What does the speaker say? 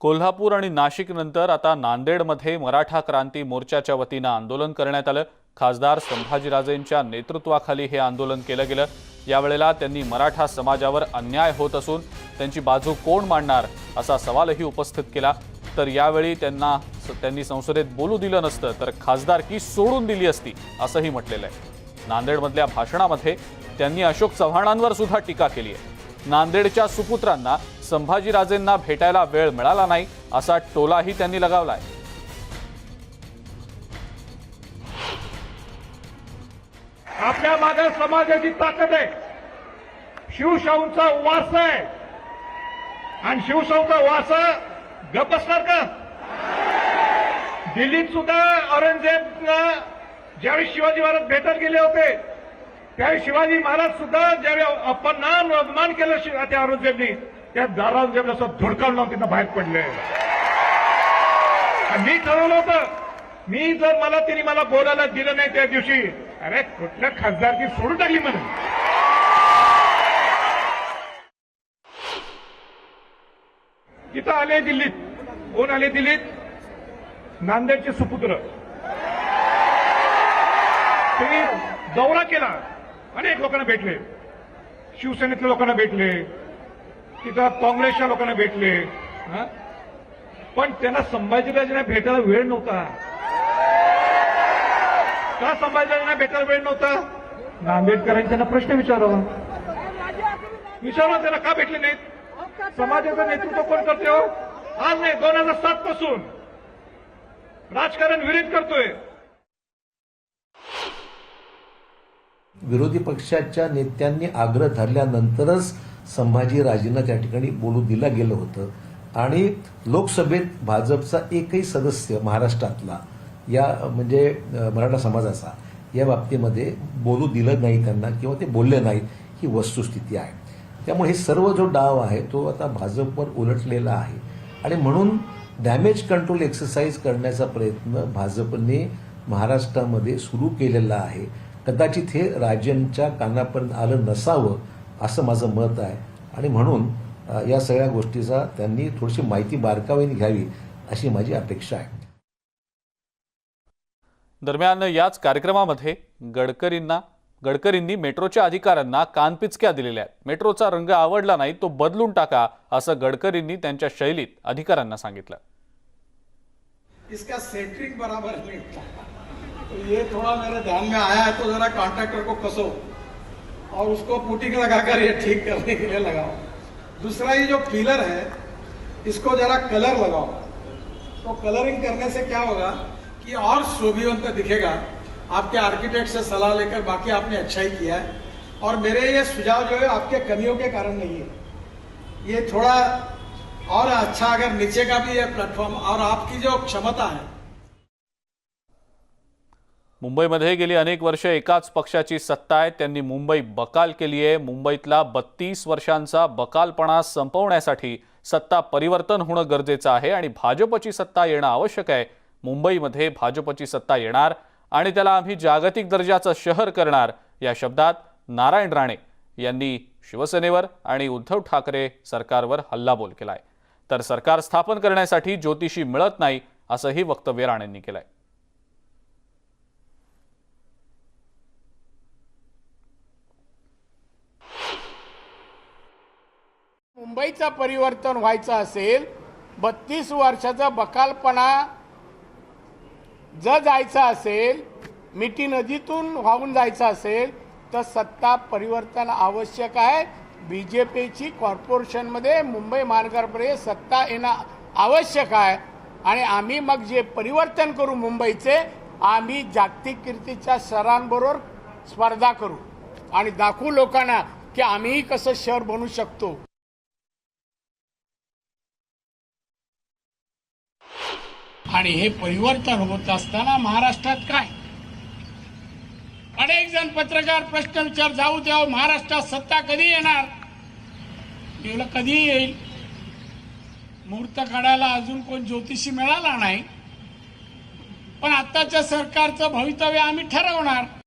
कोल्हापूर आणि नाशिकनंतर आता नांदेडमध्ये मराठा क्रांती मोर्चाच्या वतीनं आंदोलन करण्यात आलं. खासदार संभाजीराजेंच्या नेतृत्वाखाली हे आंदोलन केलं गेलं. यावेळेला त्यांनी मराठा समाजावर अन्याय होत असून त्यांची बाजू कोण मांडणार असा सवालही उपस्थित केला. तर यावेळी त्यांना त्यांनी संसदेत बोलू दिलं नसतं तर खासदारकी सोडून दिली असती असंही म्हटलेलं आहे. नांदेडमधल्या भाषणामध्ये त्यांनी अशोक चव्हाणांवर सुद्धा टीका केली आहे. नांदेडच्या सुपुत्रांना संभाजीराजेंना भेटायला वेळ मिळाला नाही असा टोलाही त्यांनी लगावलाय. आपल्या मागे समाजाची ताकद आहे. शिवशाहूंचा वारसा आहे. आणि शिवशाहूचा वारसा गप असणार का? दिल्लीत सुद्धा औरंगजेब ज्यावेळी शिवाजी महाराज भेटत गेले होते त्या शिवाजी महाराज सुद्धा ज्यावेळी अपमान अपमान केलं त्या औरंगजेबनी त्या औरंगजेबला असं धुडकावून लावून तिथं बाहेर पडले. मी ठरवलं होतं मी जर मला तिने मला बोलायला दिलं नाही त्या दिवशी अरे कुठल्या खासदारकी सोडून टाकली म्हणून? तिथं आले दिल्लीत. कोण आले दिल्लीत? नांदेडचे सुपुत्र. त्यांनी दौरा केला. अनेक लोकांना भेटले. शिवसेनेतल्या लोकांना भेटले. तिथं काँग्रेसच्या लोकांना भेटले. हा? पण त्यांना संभाजीराजांना भेटायला वेळ नव्हता. का संभाजीराजांना भेटायला वेळ नव्हता? नांदेडकरांनी त्यांना प्रश्न विचारावा. विचारवा त्यांना का भेटले नाहीत? समाजाचं नेतृत्व कोण करते हो? आज नाही दोन हजार सात पासून. राजकारण विरोध करतोय. विरोधी पक्षाच्या नेत्यांनी आग्रह धरल्यानंतरच संभाजीराजेंना त्या ठिकाणी बोलू दिलं गेलं होतं. आणि लोकसभेत भाजपचा एकही सदस्य महाराष्ट्रातला या म्हणजे मराठा समाजाचा या बाबतीमध्ये बोलू दिलं नाही त्यांना किंवा ते बोलले नाहीत ही वस्तुस्थिती आहे. त्यामुळे हे सर्व जो डाव आहे तो आता भाजपवर उलटलेला आहे. आणि म्हणून डॅमेज कंट्रोल एक्सरसाइज करण्याचा प्रयत्न भाजपने महाराष्ट्रामध्ये सुरू केलेला आहे. कदाचित हे राजेंच्या कानापर्यंत आलं नसावं असं माझं मत आहे. आणि म्हणून या सगळ्या गोष्टीचा त्यांनी थोडीशी माहिती बारकाईने घ्यावी अशी माझी अपेक्षा आहे. दरम्यान याच कार्यक्रमामध्ये गडकरींना गडकरींनी मेट्रोच्या अधिकाऱ्यांना कानपिचक्या दिलेल्या आहेत. मेट्रोचा रंग आवडला नाही तो बदलून टाका असं गडकरींनी त्यांच्या शैलीत अधिकाऱ्यांना सांगितलं. इसका सेंटरिंग बराबर नहीं. तो ये थोड़ा मेरे ध्यान में आया है तो जरा कॉन्ट्रैक्टर को कसो और उसको पुटिंग लगाकर ये ठीक करने के लिए लगाओ। दूसरा ये जो पिलर है, इसको जरा कलर लगाओ। तो कलरिंग करने से क्या होगा कि और शोभिवंत दिखेगा। आपके आर्किटेक्ट से सलाह लेकर बाकी आपने अच्छा ही किया है। और मेरे ये सुझाव जो है, आपके कमियों के कारण नहीं है। ये थोड़ा और अच्छा अगर नीचे का भी ये प्लेटफॉर्म और आपकी जो क्षमता है मुंबईमध्ये गेली अनेक वर्ष एकाच पक्षाची सत्ता आहे. त्यांनी मुंबई बकाल केली आहे. मुंबईतला बत्तीस वर्षांचा बकालपणा संपवण्यासाठी सत्ता परिवर्तन होणं गरजेचं आहे आणि भाजपची सत्ता येणं आवश्यक आहे. मुंबईमध्ये भाजपची सत्ता येणार आणि त्याला आम्ही जागतिक दर्जाचं शहर करणार या शब्दात नारायण राणे यांनी शिवसेनेवर आणि उद्धव ठाकरे सरकारवर हल्लाबोल केलाय. तर सरकार स्थापन करण्यासाठी ज्योतिषी मिळत नाही असंही वक्तव्य राणेंनी केलंय. मुंबईचं परिवर्तन व्हायचं असेल बत्तीस वर्षाचा बकालपणा जर जायचं असेल मिठी नदीतून वाहून जायचं असेल तर सत्ता परिवर्तन आवश्यक आहे. बी जे पीची कॉर्पोरेशनमध्ये मुंबई महानगरमध्ये सत्ता येणं आवश्यक आहे. आणि आम्ही मग जे परिवर्तन करू मुंबईचे आम्ही जागतिक कीर्तीच्या शहरांबरोबर स्पर्धा करू. आणि दाखवू लोकांना की आम्हीही कसं शहर बनू शकतो. आणि हे परिवर्तन होत असताना महाराष्ट्रात काय? अनेक जण पत्रकार प्रश्न विचार जाऊ द्याव हो, महाराष्ट्रात सत्ता कधी येणार? मी कधी येईल? मुहूर्त काढायला अजून कोण ज्योतिषी मिळाला नाही. पण आताच्या सरकारचं भवितव्य आम्ही ठरवणार.